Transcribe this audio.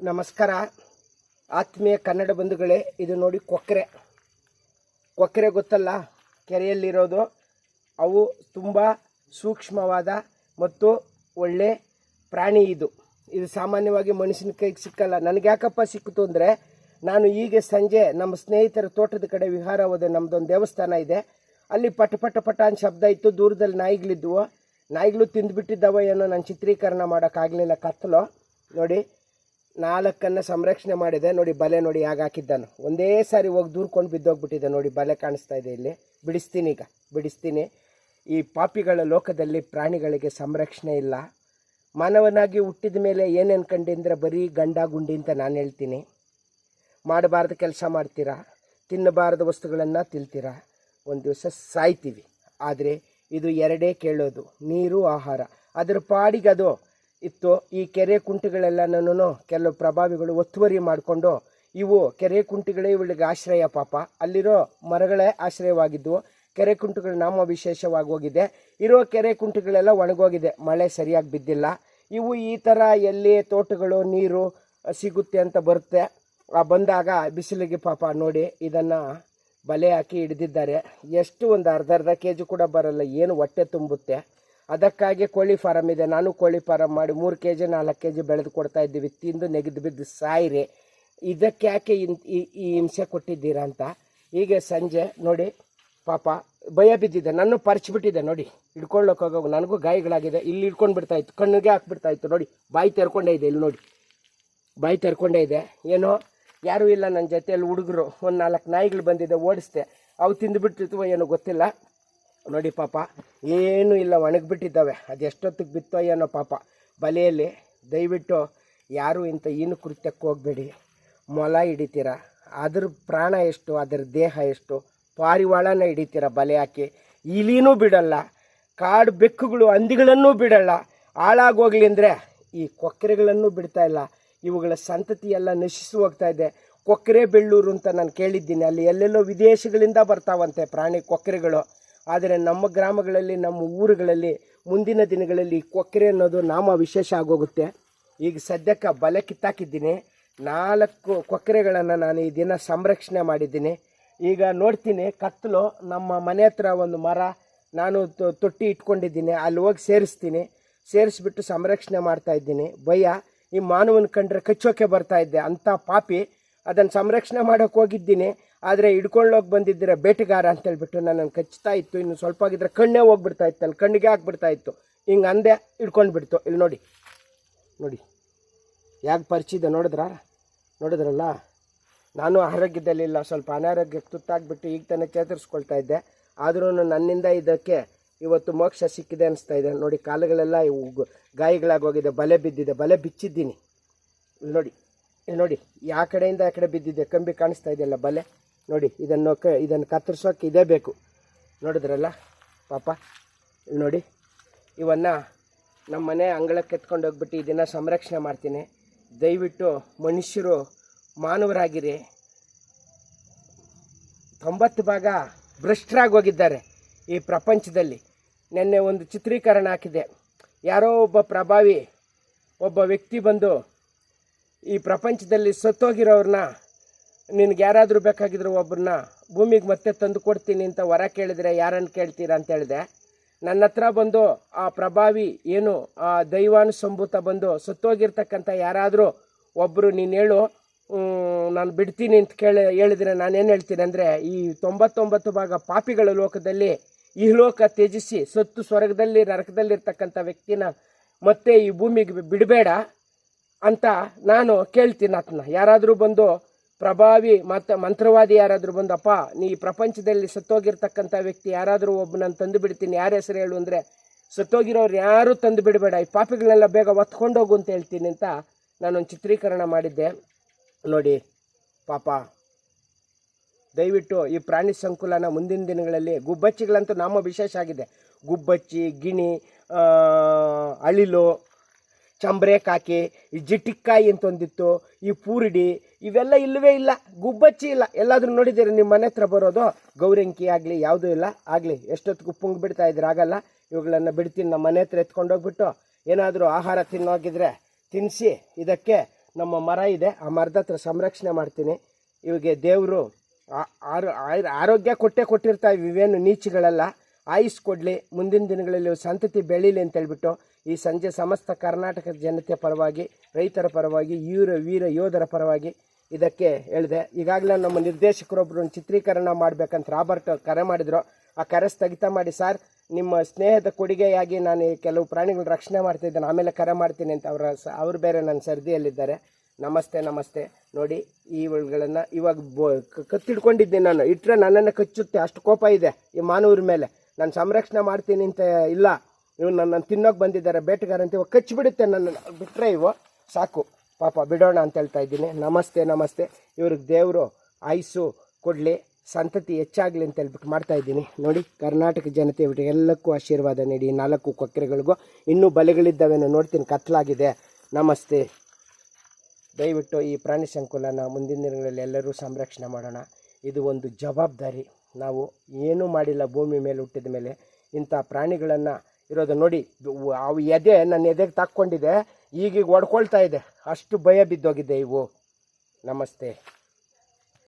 ನಮಸ್ಕಾರ. ಆತ್ಮೀಯ ಕನ್ನಡ ಬಂಧುಗಳೇ, ಇದು ನೋಡಿ ಕೊಕ್ಕರೆ ಕೊಕ್ಕರೆ ಗೊತ್ತಲ್ಲ, ಕೆರೆಯಲ್ಲಿರೋದು. ಅವು ತುಂಬ ಸೂಕ್ಷ್ಮವಾದ ಮತ್ತು ಒಳ್ಳೆ ಪ್ರಾಣಿ ಇದು. ಇದು ಸಾಮಾನ್ಯವಾಗಿ ಮನುಷ್ಯನ ಕೈಗೆ ಸಿಕ್ಕಲ್ಲ. ನನಗೆ ಯಾಕಪ್ಪ ಸಿಕ್ಕಿತು ಅಂದರೆ, ನಾನು ಈಗ ಸಂಜೆ ನಮ್ಮ ಸ್ನೇಹಿತರ ತೋಟದ ಕಡೆ ವಿಹಾರ ಹೋದೆ. ನಮ್ಮದೊಂದು ದೇವಸ್ಥಾನ ಇದೆ. ಅಲ್ಲಿ ಪಟ ಪಟ ಪಟ ಅಂತ ಶಬ್ದ ಇತ್ತು. ದೂರದಲ್ಲಿ ನಾಯಿಗಳಿದ್ವು. ನಾಯಿಗಳು ತಿಂದುಬಿಟ್ಟಿದ್ದಾವ ಏನೋ ನಾನು ಚಿತ್ರೀಕರಣ ಮಾಡೋಕ್ಕಾಗಲಿಲ್ಲ. ಕತ್ತಲು. ನೋಡಿ ನಾಲ್ಕನ್ನು ಸಂರಕ್ಷಣೆ ಮಾಡಿದೆ. ನೋಡಿ ಬಲೆ ನೋಡಿ ಹೇಗೆ ಹಾಕಿದ್ದಾನು. ಒಂದೇ ಸಾರಿ ಹೋಗಿ ದೂರ್ಕೊಂಡು ಬಿದ್ದೋಗ್ಬಿಟ್ಟಿದೆ. ನೋಡಿ ಬಲೆ ಕಾಣಿಸ್ತಾ ಇದೆ ಇಲ್ಲಿ. ಬಿಡಿಸ್ತೀನಿ ಈಗ. ಬಿಡಿಸ್ತೀನಿ. ಈ ಪಾಪಿಗಳ ಲೋಕದಲ್ಲಿ ಪ್ರಾಣಿಗಳಿಗೆ ಸಂರಕ್ಷಣೆ ಇಲ್ಲ. ಮಾನವನಾಗಿ ಹುಟ್ಟಿದ ಮೇಲೆ ಏನೇನು ಕಂಡಿದ್ರೆ ಬರೀ ಗಂಡ ಗುಂಡಿ ಅಂತ ನಾನು ಹೇಳ್ತೀನಿ. ಮಾಡಬಾರ್ದು ಕೆಲಸ ಮಾಡ್ತೀರಾ? ತಿನ್ನಬಾರದ ವಸ್ತುಗಳನ್ನು ತಿಲ್ತೀರಾ ಒಂದು ದಿವಸ ಸಾಯ್ತೀವಿ. ಆದರೆ ಇದು ಎರಡೇ ಕೇಳೋದು. ನೀರು, ಆಹಾರ. ಅದರ ಪಾಡಿಗೆ ಅದು ಇತ್ತು. ಈ ಕೆರೆ ಕುಂಟೆಗಳೆಲ್ಲನೂ ಕೆಲವು ಪ್ರಭಾವಿಗಳು ಒತ್ತುವರಿ ಮಾಡಿಕೊಂಡು, ಇವು ಕೆರೆ ಕುಂಟೆಗಳೇ ಇವಳಿಗೆ ಆಶ್ರಯ ಪಾಪ. ಅಲ್ಲಿರೋ ಮರಗಳೇ ಆಶ್ರಯವಾಗಿದ್ದವು ಕೆರೆ ಕುಂಟೆಗಳು ನಾಮ ವಿಶೇಷವಾಗಿ ಹೋಗಿದೆ. ಇರೋ ಕೆರೆ ಕುಂಟೆಗಳೆಲ್ಲ ಒಣಗೋಗಿದೆ. ಮಳೆ ಸರಿಯಾಗಿ ಬಿದ್ದಿಲ್ಲ. ಇವು ಈ ಥರ ಎಲ್ಲಿ ತೋಟಗಳು, ನೀರು ಸಿಗುತ್ತೆ ಅಂತ ಬರುತ್ತೆ. ಬಂದಾಗ ಬಿಸಿಲಿಗೆ ಪಾಪ ನೋಡಿ ಇದನ್ನು ಬಲೆ ಹಾಕಿ ಹಿಡಿದಿದ್ದಾರೆ. ಎಷ್ಟು ಒಂದು ಅರ್ಧ ಅರ್ಧ ಕೆ ಜಿ ಕೂಡ ಬರಲ್ಲ. ಏನು ಹೊಟ್ಟೆ ತುಂಬುತ್ತೆ. ಅದಕ್ಕಾಗಿ ಕೋಳಿ ಫಾರಮ್ ಇದೆ. ನಾನು ಕೋಳಿ ಫಾರಮ್ ಮಾಡಿ ಮೂರು ಕೆ ಜಿ ನಾಲ್ಕು ಕೆ ಜಿ ಬೆಳೆದು ಕೊಡ್ತಾ ಇದ್ದೀವಿ. ತಿಂದು ನೆಗೆದು ಬಿದ್ದು ಸಾಯಿರಿ. ಇದಕ್ಕೆ ಯಾಕೆ ಈ ಹಿಂಸೆ ಕೊಟ್ಟಿದ್ದೀರಾ ಅಂತ? ಈಗ ಸಂಜೆ ನೋಡಿ ಪಾಪ ಭಯ ಬಿದ್ದಿದೆ. ನನ್ನ ಪರಿಚಿಬಿಟ್ಟಿದೆ ನೋಡಿ. ಹಿಡ್ಕೊಳ್ಳೋಕೆ ಹೋಗೋ ನನಗೂ ಗಾಯಗಳಾಗಿದೆ. ಇಲ್ಲಿ ಹಿಡ್ಕೊಂಡು ಬಿಡ್ತಾ ಇತ್ತು. ಕಣ್ಣಿಗೆ ಹಾಕ್ಬಿಡ್ತಾ ಇತ್ತು ನೋಡಿ. ಬಾಯಿ ತೆರ್ಕೊಂಡೇ ಇದೆ ಇಲ್ಲಿ ನೋಡಿ. ಬಾಯಿ ತೆರ್ಕೊಂಡೇ ಇದೆ. ಏನೋ ಯಾರೂ ಇಲ್ಲ ನನ್ನ ಜೊತೆಯಲ್ಲಿ ಹುಡುಗರು. ಒಂದು ನಾಲ್ಕು ನಾಯಿಗಳು ಬಂದಿದೆ. ಓಡಿಸ್ದೆ. ಅವು ತಿಂದುಬಿಟ್ಟಿದ್ವು ಏನೋ ಗೊತ್ತಿಲ್ಲ. ನೋಡಿ ಪಾಪ, ಏನೂ ಇಲ್ಲ, ಒಣಗಿಬಿಟ್ಟಿದ್ದಾವೆ. ಅದು ಎಷ್ಟೊತ್ತಿಗೆ ಬಿತ್ತೋ ಏನೋ ಪಾಪ. ಬಲೆಯಲ್ಲಿ ದಯವಿಟ್ಟು ಯಾರೂ ಇಂಥ ಏನು ಕೃತ್ಯಕ್ಕೆ ಹೋಗಬೇಡಿ. ಮೊಲ ಹಿಡಿತೀರ? ಅದ್ರ ಪ್ರಾಣ ಎಷ್ಟು? ಅದರ ದೇಹ ಎಷ್ಟು? ಪಾರಿವಾಳನ ಹಿಡಿತೀರ ಬಲೆ ಹಾಕಿ? ಇಲಿನೂ ಬಿಡಲ್ಲ, ಕಾಡು ಬೆಕ್ಕುಗಳು, ಹಂದಿಗಳನ್ನೂ ಬಿಡಲ್ಲ. ಹಾಳಾಗೋಗ್ಲಿ ಅಂದರೆ ಈ ಕೊಕ್ಕರೆಗಳನ್ನು ಬಿಡ್ತಾ ಇಲ್ಲ. ಇವುಗಳ ಸಂತತಿ ಎಲ್ಲ ನಶಿಸಿ ಹೋಗ್ತಾ ಇದೆ. ಕೊಕ್ಕರೆ ಬೆಳ್ಳೂರು ಅಂತ ನಾನು ಕೇಳಿದ್ದೀನಿ. ಅಲ್ಲಿ ಎಲ್ಲೆಲ್ಲೋ ವಿದೇಶಗಳಿಂದ ಬರ್ತಾವಂತೆ ಪ್ರಾಣಿ ಕೊಕ್ಕರೆಗಳು. ಆದರೆ ನಮ್ಮ ಗ್ರಾಮಗಳಲ್ಲಿ, ನಮ್ಮ ಊರುಗಳಲ್ಲಿ ಮುಂದಿನ ದಿನಗಳಲ್ಲಿ ಕೊಕ್ಕರೆ ಅನ್ನೋದು ನಾಮ ವಿಶೇಷ ಆಗೋಗುತ್ತೆ. ಈಗ ಸದ್ಯಕ್ಕೆ ಬಲೆ ಕಿತ್ತಾಕಿದ್ದೀನಿ. ನಾಲ್ಕು ಕೊಕ್ಕರೆಗಳನ್ನು ನಾನು ಈ ದಿನ ಸಂರಕ್ಷಣೆ ಮಾಡಿದ್ದೀನಿ. ಈಗ ನೋಡ್ತೀನಿ, ಕತ್ತಲು, ನಮ್ಮ ಮನೆ ಹತ್ರ ಒಂದು ಮರ, ನಾನು ತೊಟ್ಟಿ ಇಟ್ಕೊಂಡಿದ್ದೀನಿ. ಅಲ್ಲಿ ಹೋಗಿ ಸೇರಿಸ್ತೀನಿ. ಸೇರಿಸ್ಬಿಟ್ಟು ಸಂರಕ್ಷಣೆ ಮಾಡ್ತಾ ಇದ್ದೀನಿ. ಭಯ. ಈ ಮಾನವನ ಕಂಡ್ರೆ ಕಚ್ಚೋಕೆ ಬರ್ತಾ ಇದ್ದೆ. ಅಂಥ ಪಾಪಿ. ಅದನ್ನು ಸಂರಕ್ಷಣೆ ಮಾಡೋಕೆ ಹೋಗಿದ್ದೀನಿ. ಆದರೆ ಹಿಡ್ಕೊಳ್ಳೋಕೆ ಬಂದಿದ್ದೀರ ಬೇಟೆಗಾರ ಅಂತೇಳ್ಬಿಟ್ಟು ನನ್ನನ್ನು ಕಚ್ತಾ ಇತ್ತು. ಇನ್ನು ಸ್ವಲ್ಪ ಆಗಿದ್ರೆ ಕಣ್ಣೇ ಹೋಗ್ಬಿಡ್ತಾ ಇತ್ತು. ಅಲ್ಲಿ ಕಣ್ಣಿಗೆ ಹಾಕ್ಬಿಡ್ತಾ ಇತ್ತು. ಹಿಂಗೆ ಅಂದೆ ಹಿಡ್ಕೊಂಡು ಬಿಡ್ತು. ಇಲ್ಲಿ ನೋಡಿ. ನೋಡಿ. ಯಾಕೆ ಪರಿಚಿದೆ ನೋಡಿದ್ರಾ? ನೋಡಿದ್ರಲ್ಲ? ನಾನು ಆರೋಗ್ಯದಲ್ಲಿಲ್ಲ ಸ್ವಲ್ಪ ಅನಾರೋಗ್ಯಕ್ಕೆ ತುತ್ತಾಗ್ಬಿಟ್ಟು ಈಗ ತಾನೇ ಚೇತರಿಸ್ಕೊಳ್ತಾ ಇದ್ದೆ. ಆದ್ರೂ ನನ್ನಿಂದ ಇದಕ್ಕೆ ಇವತ್ತು ಮೋಕ್ಷ ಸಿಕ್ಕಿದೆ ಅನಿಸ್ತಾ ಇದೆ. ನೋಡಿ, ಕಾಲುಗಳೆಲ್ಲ ಗಾಯಗಳಾಗೋಗಿದೆ ಬಲೆ ಬಿದ್ದಿದೆ. ಬಲೆ ಬಿಚ್ಚಿದ್ದೀನಿ. ಇಲ್ಲಿ ನೋಡಿ. ಇಲ್ಲಿ ನೋಡಿ. ಯಾವ ಕಡೆಯಿಂದ ಆ ಕಡೆ ಬಿದ್ದಿದೆ. ಕಂಬಿ ಕಾಣಿಸ್ತಾ ಇದೆಯಲ್ಲ ಬಲೆ? ನೋಡಿ, ಇದನ್ನು ಕ, ಇದನ್ನು ಕತ್ತರಿಸೋಕೆ ಇದೇ ಬೇಕು. ನೋಡಿದ್ರಲ್ಲ, ಪಾಪ. ಇಲ್ಲಿ ನೋಡಿ, ಇವನ್ನು ನಮ್ಮ ಮನೆ ಅಂಗಳಕ್ಕೆ ಎತ್ಕೊಂಡು ಹೋಗ್ಬಿಟ್ಟು ಇದನ್ನು ಸಂರಕ್ಷಣೆ ಮಾಡ್ತೀನಿ. ದಯವಿಟ್ಟು ಮನುಷ್ಯರು ಮಾನವರಾಗಿರಿ. ತೊಂಬತ್ತು ಭಾಗ ಭ್ರಷ್ಟರಾಗಿ ಹೋಗಿದ್ದಾರೆ ಈ ಪ್ರಪಂಚದಲ್ಲಿ. ನಿನ್ನೆ ಒಂದು ಚಿತ್ರೀಕರಣ ಹಾಕಿದೆ. ಯಾರೋ ಒಬ್ಬ ಪ್ರಭಾವಿ, ಒಬ್ಬ ವ್ಯಕ್ತಿ ಬಂದು ಈ ಪ್ರಪಂಚದಲ್ಲಿ ಸತ್ತೋಗಿರೋರನ್ನ ನಿನಗೆ ಯಾರಾದರೂ ಬೇಕಾಗಿದ್ರು ಒಬ್ಬರನ್ನ ಭೂಮಿಗೆ ಮತ್ತೆ ತಂದು ಕೊಡ್ತೀನಿ ಅಂತ ವರ ಕೇಳಿದ್ರೆ ಯಾರನ್ನು ಕೇಳ್ತೀರಾ ಅಂತ ಹೇಳಿದೆ. ನನ್ನ ಹತ್ರ ಬಂದು ಆ ಪ್ರಭಾವಿ ಏನು ಆ ದೈವಾನುಸಂಭೂತ ಬಂದು ಸತ್ತೋಗಿರ್ತಕ್ಕಂಥ ಯಾರಾದರೂ ಒಬ್ಬರು ನೀನು ಹೇಳು ನಾನು ಬಿಡ್ತೀನಿ ಅಂತ ಕೇಳಿ ಹೇಳಿದ್ರೆ ನಾನೇನು ಹೇಳ್ತೀನಿ ಅಂದರೆ ಈ ತೊಂಬತ್ತೊಂಬತ್ತು ಭಾಗ ಪಾಪಿಗಳ ಲೋಕದಲ್ಲಿ ಈ ಲೋಕ ತ್ಯಜಿಸಿ ಸತ್ತು ಸ್ವರ್ಗದಲ್ಲಿ ನರಕದಲ್ಲಿರ್ತಕ್ಕಂಥ ವ್ಯಕ್ತಿನ ಮತ್ತೆ ಈ ಭೂಮಿಗೆ ಬಿಡಬೇಡ ಅಂತ ನಾನು ಕೇಳ್ತೀನಿ ಆತನ. ಯಾರಾದರೂ ಬಂದು ಪ್ರಭಾವಿ ಮತ್ತು ಮಂತ್ರವಾದಿ ಯಾರಾದರೂ ಬಂದಪ್ಪ, ನೀ ಪ್ರಪಂಚದಲ್ಲಿ ಸತ್ತೋಗಿರ್ತಕ್ಕಂಥ ವ್ಯಕ್ತಿ ಯಾರಾದರೂ ಒಬ್ಬನನ್ನು ತಂದು ಬಿಡ್ತೀನಿ. ಯಾರ ಹೆಸರು ಹೇಳು ಅಂದರೆ, ಸತ್ತೋಗಿರೋರು ಯಾರೂ ತಂದು ಬಿಡಬೇಡ. ಈ ಪಾಪಿಗಳನ್ನೆಲ್ಲ ಬೇಗ ಒತ್ಕೊಂಡೋಗು ಅಂತ ಹೇಳ್ತೀನಿ ಅಂತ ನಾನೊಂದು ಚಿತ್ರೀಕರಣ ಮಾಡಿದ್ದೆ. ನೋಡಿ, ಪಾಪ. ದಯವಿಟ್ಟು ಈ ಪ್ರಾಣಿ ಸಂಕುಲನ ಮುಂದಿನ ದಿನಗಳಲ್ಲಿ ಗುಬ್ಬಚ್ಚಿಗಳಂತೂ ನಮ್ಮ ವಿಶೇಷ ಆಗಿದೆ. ಗುಬ್ಬಚ್ಚಿ, ಗಿಣಿ ಅಳಿಲು ಚಂಬ್ರೆ ಕಾಕಿ ಈ ಜಿಟ್ಟಿಕ್ಕಾಯಿ ಅಂತ ಒಂದಿತ್ತು, ಈ ಪೂರಿಡಿ, ಇವೆಲ್ಲ ಇಲ್ಲವೇ ಇಲ್ಲ, ಗುಬ್ಬಚ್ಚಿ ಇಲ್ಲ. ಎಲ್ಲಾದರೂ ನೋಡಿದ್ದೀರಿ, ನಿಮ್ಮ ಮನೆ ಹತ್ರ ಬರೋದು, ಗೌರಂಕಿ ಆಗಲಿ, ಯಾವುದೂ ಇಲ್ಲ, ಆಗಲಿ, ಎಷ್ಟೊತ್ತಿಗೂ ಪುಂಗ್ ಬಿಡ್ತಾ ಇದ್ರೆ ಆಗಲ್ಲ. ಇವುಗಳನ್ನು ಬಿಡ್ತೀನಿ, ನಮ್ಮ ಮನೆ ಹತ್ರ ಎತ್ಕೊಂಡೋಗ್ಬಿಟ್ಟು ಏನಾದರೂ ಆಹಾರ ತಿನ್ನೋಗಿದ್ರೆ ತಿನ್ನಿಸಿ ಇದಕ್ಕೆ ನಮ್ಮ ಮರ ಇದೆ, ಆ ಮರದ ಹತ್ರ ಸಂರಕ್ಷಣೆ ಮಾಡ್ತೀನಿ. ಇವಿಗೆ ದೇವರು ಆರೋಗ್ಯ ಕೊಟ್ಟೇ ಕೊಟ್ಟಿರ್ತಾವೆ ಇವೇನು ನೀಚಿಗಳೆಲ್ಲ. ಆಯುಸ್ ಕೊಡಲಿ, ಮುಂದಿನ ದಿನಗಳಲ್ಲಿ ಸಂತತಿ ಬೆಳೀಲಿ ಅಂತ ಹೇಳ್ಬಿಟ್ಟು ಈ ಸಂಜೆ ಸಮಸ್ತ ಕರ್ನಾಟಕ ಜನತೆಯ ಪರವಾಗಿ, ರೈತರ ಪರವಾಗಿ, ವೀರ ವೀರ ಯೋಧರ ಪರವಾಗಿ ಇದಕ್ಕೆ ಹೇಳಿದೆ. ಈಗಾಗಲೇ ನಮ್ಮ ನಿರ್ದೇಶಕರೊಬ್ಬರು ಚಿತ್ರೀಕರಣ ಮಾಡಬೇಕಂತ ರಾಬರ್ಟ್ ಕರೆ ಮಾಡಿದರು. ಆ ಕರೆ ಸ್ಥಗಿತ ಮಾಡಿ, ಸರ್, ನಿಮ್ಮ ಸ್ನೇಹದ ಕೊಡುಗೆಯಾಗಿ ನಾನು ಈ ಕೆಲವು ಪ್ರಾಣಿಗಳ ರಕ್ಷಣೆ ಮಾಡ್ತಿದ್ದೇನೆ ಆಮೇಲೆ ಕರೆ ಮಾಡ್ತೀನಿ ಅಂತ ಅವರ ಸ, ಅವ್ರು ಬೇರೆ ನನ್ನ ಸರ್ದಿಯಲ್ಲಿದ್ದಾರೆ. ನಮಸ್ತೆ ನಮಸ್ತೆ. ನೋಡಿ ಇವುಗಳನ್ನು ಇವಾಗ ಬೋ ಕತ್ತಿಡ್ಕೊಂಡಿದ್ದೀನಿ ನಾನು. ಇಟ್ಟರೆ ನನ್ನನ್ನು ಕಚ್ಚುತ್ತೆ, ಅಷ್ಟು ಕೋಪ ಇದೆ ಈ ಮಾನವರ ಮೇಲೆ. ನಾನು ಸಂರಕ್ಷಣೆ ಮಾಡ್ತೀನಿ ಅಂತ ಇಲ್ಲ. ಇವು ನನ್ನ ತಿನ್ನೋಕೆ ಬಂದಿದ್ದಾರೆ ಬೇಟೆಗಾರ ಅಂತ ಇವಾಗ ಕಚ್ಚಿಬಿಡುತ್ತೆ ನನ್ನ ಬಿಟ್ಟರೆ ಇವು ಸಾಕು. ಪಾಪ ಬಿಡೋಣ ಅಂತ ಹೇಳ್ತಾ ಇದ್ದೀನಿ. ನಮಸ್ತೆ ನಮಸ್ತೆ. ಇವ್ರಿಗೆ ದೇವರು ಆಯುಸ್ಸು ಕೊಡಲಿ, ಸಂತತಿ ಹೆಚ್ಚಾಗಲಿ ಅಂತ ಹೇಳ್ಬಿಟ್ಟು ಮಾಡ್ತಾ ಇದ್ದೀನಿ. ನೋಡಿ, ಕರ್ನಾಟಕ ಜನತೆ ಬಿಟ್ಟು ಎಲ್ಲಕ್ಕೂ ಆಶೀರ್ವಾದ ನೀಡಿ, ನಾಲ್ಕು ಕೊಕ್ಕರೆಗಳಿಗೂ ಇನ್ನೂ ಬಲೆಗಳಿದ್ದಾವೇನೋ ನೋಡ್ತೀನಿ, ಕತ್ಲಾಗಿದೆ. ನಮಸ್ತೆ. ದಯವಿಟ್ಟು ಈ ಪ್ರಾಣಿ ಸಂಕುಲನ ಮುಂದಿನ ದಿನಗಳಲ್ಲಿ ಎಲ್ಲರೂ ಸಂರಕ್ಷಣೆ ಮಾಡೋಣ. ಇದು ಒಂದು ಜವಾಬ್ದಾರಿ. ನಾವು ಏನೂ ಮಾಡಿಲ್ಲ, ಭೂಮಿ ಮೇಲೆ ಹುಟ್ಟಿದ ಮೇಲೆ ಇಂಥ ಪ್ರಾಣಿಗಳನ್ನು ಇರೋದು ನೋಡಿ ಅವು ಎದೆ ನನ್ನ ಎದೆಗೆ ತಕ್ಕೊಂಡಿದೆ, ಈಗೀಗ ಒಡ್ಕೊಳ್ತಾ ಇದೆ. ಅಷ್ಟು ಭಯ ಬಿದ್ದೋಗಿದೆ ಇವು. ನಮಸ್ತೆ.